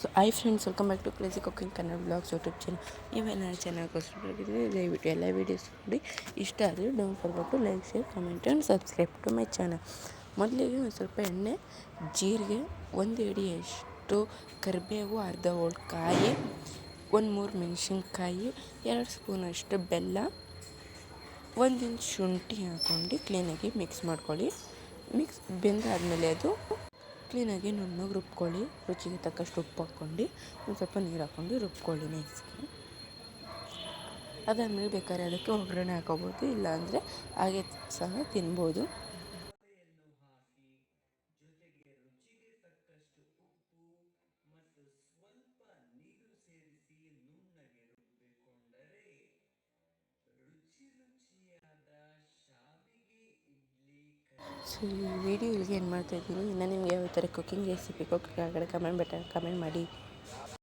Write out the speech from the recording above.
So hi friends welcome back to crazy cooking Kannada blogs YouTube channel ನೀವೇನಾದ್ರು ಹೊಸಬರಾಗಿದ್ದರೆ ದಯವಿಟ್ಟು ಎಲ್ಲ ವೀಡಿಯೋಸ್ ನೋಡಿ. ಇಷ್ಟ ಆದರೆ don't forget like share comment and subscribe to my channel ಮೊದಲಿಗೆ ಒಂದು ಸ್ವಲ್ಪ ಎಣ್ಣೆ, ಜೀರಿಗೆ, ಒಂದು ಹಿಡಿಯಷ್ಟು ಕರಿಬೇವು, ಅರ್ಧ ಹೋಳು ಕಾಯಿ, ಒಂದು ಮೂರು ಮೆಣಸಿನ್ಕಾಯಿ, ಎರಡು ಸ್ಪೂನಷ್ಟು ಬೆಲ್ಲ ಒಂದಿಂಚು ಶುಂಠಿ ಹಾಕ್ಕೊಂಡು ಕ್ಲೀನಾಗಿ ಮಿಕ್ಸ್ ಮಾಡ್ಕೊಳ್ಳಿ. ಮಿಕ್ಸ್ ಬೆಂದಾದಮೇಲೆ ಅದು ಕ್ಲೀನಾಗಿ ನುಣ್ಣಗೆ ರುಬ್ಕೊಳ್ಳಿ. ರುಚಿಗೆ ತಕ್ಕಷ್ಟು ಉಪ್ಪು ಹಾಕ್ಕೊಂಡು, ಒಂದು ಸ್ವಲ್ಪ ನೀರು ಹಾಕ್ಕೊಂಡು ರುಬ್ಕೊಳ್ಳಿ ನೈಸ್ಗೆ ಅದಾದಮೇಲೆ ಬೇಕಾದ್ರೆ ಅದಕ್ಕೆ ಒಗ್ಗರಣೆ ಹಾಕೋಬೋದು, ಇಲ್ಲಾಂದರೆ ಹಾಗೆ ಸಹ ತಿನ್ಬೋದು. ಸೊ ಈ ವಿಡಿಯೋ ಇಲ್ಲಿಗೆ ಏನು ಮಾಡ್ತಾಯಿದ್ದೀನಿ ಇನ್ನು ನಿಮಗೆ ಯಾವ ಥರ ಕುಕ್ಕಿಂಗ್ ರೆಸಿಪಿ ಬೇಕು ಕೆಳಗಡೆ ಕಮೆಂಟ್ ಬಟನ್ ಕಮೆಂಟ್ ಮಾಡಿ.